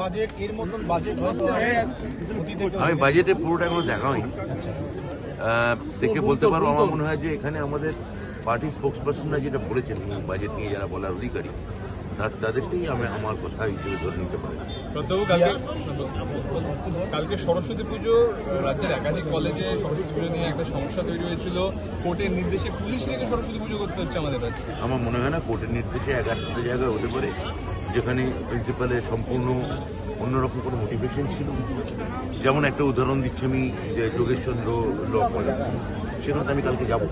Budget এর মতন budget আমি বাজেটে পুরোটা এখনও দেখা হয়নি দেখে বলতে পারব আমার মনে হয় যে এখানে আমাদের পার্টি স্পোক্স পার্সনরা যেটা বলেছেন বাজেট নিয়ে যারা বলার অধিকারী তার তাদেরকেই আমি আমার কথা হিসেবে ধরে নিতে পারি। কালকে সরস্বতী পুজো রাজ্যের একাধিক কলেজে সরস্বতী পুজো নিয়ে একটা সমস্যা তৈরি হয়েছিল। কোর্টের নির্দেশে পুলিশ রেখে সরস্বতী পুজো করতে হচ্ছে আমাদের রাজ্যে। আমার মনে হয় না কোর্টের নির্দেশে একাধিক জায়গায় হতে পারে। যেখানে প্রিন্সিপালের সম্পূর্ণ অন্যরকম কোনো মোটিভেশন ছিল। যেমন একটা উদাহরণ দিচ্ছি আমি যে যোগেশচন্দ্র ল কলেজ সেখানে তো আমি কালকে যাব।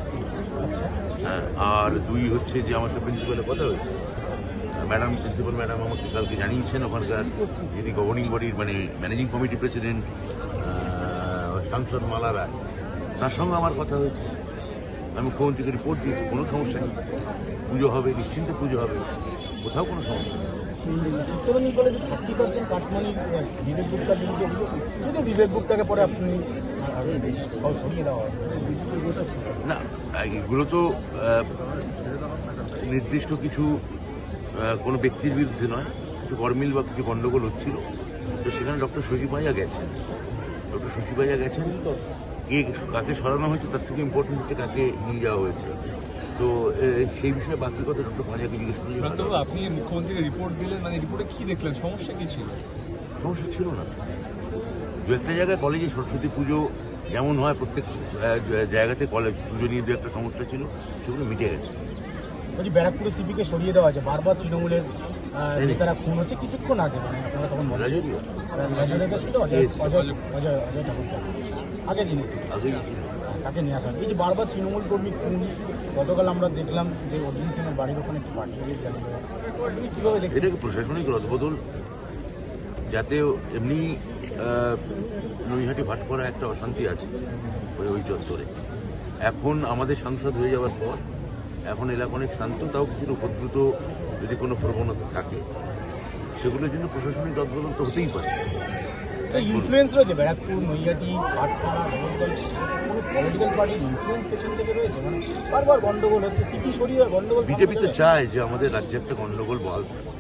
হ্যাঁ আর দুই হচ্ছে যে আমার তো প্রিন্সিপালের কথা হয়েছে। ম্যাডাম প্রিন্সিপাল ম্যাডাম আমাকে কালকে জানিয়েছেন ওখানকার যিনি গভর্নিং বডির মানে ম্যানেজিং কমিটি প্রেসিডেন্ট সাংসদ মালা রায়। তার সঙ্গে আমার কথা হয়েছে। আমি মুখ্যমন্ত্রীকে রিপোর্ট দিয়েছি কোনো সমস্যা নেই। পুজো হবে নিশ্চিন্তে পুজো হবে। কোথাও কোনো সমস্যা নেই। কলেজে thirty percent cut money Vivek গুপ্তার বিরুদ্ধে যদি বিবেক গুপ্তাকে পরে আপনি না এগুলো তো নির্দিষ্ট কিছু কোনো ব্যক্তির বিরুদ্ধে নয়। কিছু গরমিল বা কিছু গণ্ডগোল হচ্ছিল। তো সেখানে ডক্টর শশী পাইয়া গেছেন। ডক্টর শশী ভাইয়া গেছেন। তো কে কাকে সরানো হয়েছে তার থেকে ইম্পর্টেন্ট হচ্ছে কাকে নিয়ে যাওয়া হয়েছে। তো সেই বিষয়ে বাকি কথা ডক্টর পাঁজাকে জিজ্ঞেস করি আপনি মুখ্যমন্ত্রীকে রিপোর্ট দিলেন মানে রিপোর্টে কি দেখলেন? সমস্যা কি ছিল? সমস্যা ছিল না। দু একটা জায়গায় কলেজে সরস্বতী পুজো যেমন হয় প্রত্যেক জায়গাতে কলেজ পুজো নিয়ে দু একটা সমস্যা ছিল সেগুলো মিটে গেছে। বলছি ব্যারাকপুরে সিপিকে সরিয়ে দেওয়া হয়েছে। বারবার তৃণমূলের আহ, নেতারা খুন হচ্ছে কিছুক্ষণ আগে মানে আপনারা তখন ঠাকুরটা আগে জিনিস তাকে নিয়ে আসা হয়। এই যে বারবার তৃণমূল কর্মী খুন গতকাল আমরা দেখলাম যে অর্জুন সিংয়ের বাড়ির ওখানে পার্টি চালিয়ে কীভাবে দেখছেন? এটাকে প্রশাসনিক রদবদল? যাতে এমনি নৈহাটি ভাটপাড়া একটা অশান্তি আছে ওই ওই চত্বরে। এখন আমাদের সাংসদ হয়ে যাওয়ার পর এখন এলাকা অনেক শান্ত তাও কিছু উপদ্রুত যদি কোনো প্রবণতা থাকে। সেগুলোর জন্য প্রশাসনিক রদবদল তো হতেই পারে। ইনফ্লুয়েন্স রয়েছে ব্যারাকপুর নৈয়াটি পাটপাড়া পলিটিক্যাল পার্টির ইনফ্লুয়েন্স পেছন থেকে রয়েছে মানে বারবার গন্ডগোল হচ্ছে সিপি সরিয়ে গন্ডগোল বিজেপি তো চায় যে আমাদের রাজ্যে একটা গন্ডগোল বহাল থাকে।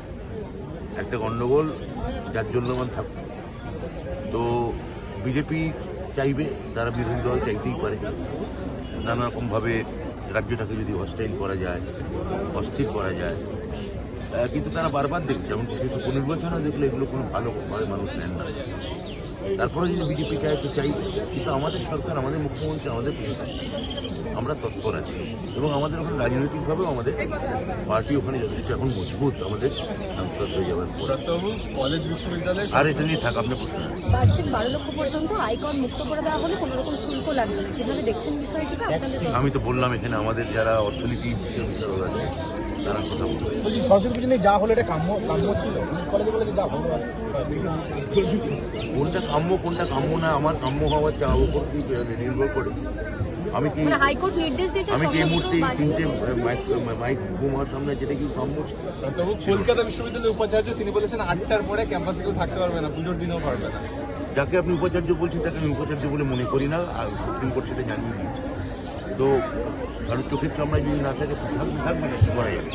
একটা গন্ডগোল জাজ্জল্যমান থাকুক তো বিজেপি চাইবে তারা বিরোধী দল চাইতেই পারে। নানা রকমভাবে রাজ্যটাকে যদি অস্থায়ী করা যায়, অস্থির করা যায় কিন্তু তারা বারবার দেখছে যেমন কিছু পুনর্বাচনে দেখলে এগুলো কোনো ভালো মানুষ নেন না। তারপরে যদি বিজেপি চায় তো চাইবে কিন্তু আমাদের সরকার আমাদের মুখ্যমন্ত্রী আমাদের প্রশাসন আমরা তৎপর আছি। এবং আমাদের ওখানে রাজনৈতিকভাবেও আমাদের পার্টি ওখানে যথেষ্ট এখন মজবুত আমাদের সাংসদ হয়ে যাওয়ার পর। কলেজ বিশ্ববিদ্যালয়ে আর এটা নিয়ে থাক আপনার প্রশ্ন বার্ষিক বারো লক্ষ পর্যন্ত আয়কর মুক্ত করে দেওয়া হলে কোনো রকম শুল্ক লাগবে না। সেভাবে দেখছেন বিষয়টিকে আমি তো বললাম এখানে আমাদের যারা অর্থনীতি বিশেষজ্ঞরা আছে তারা কথা বলবে। যা হলো এটা কাম্য কাম্য ছিল? কলেজে কলেজে যা হলো কোনটা কাম্য কোনটা কাম্য না আমার কাম্য হওয়ার চাওয়ার উপর কি নির্ভর করে। আমি কি মানে হাইকোর্ট নির্দেশ দিয়েছে আমি কি এই মুহূর্তে তিনটে মাইক মাইক বোমার সামনে যেটা কি কাম্য শ্রদ্ধাবু কলকাতা বিশ্ববিদ্যালয়ের উপাচার্য তিনি বলেছেন আটটার পরে ক্যাম্পাসে কেউ থাকতে পারবে না পুজোর দিনেও পারবে না। যাকে আপনি উপাচার্য বলছেন তাকে আমি উপাচার্য বলে মনে করি না আর সুপ্রিম কোর্ট সেটা জানিয়ে দিয়েছে। তো কারণ চোখের চামড়ায় যদি না থাকে থাকবে না? কি করা যাবে?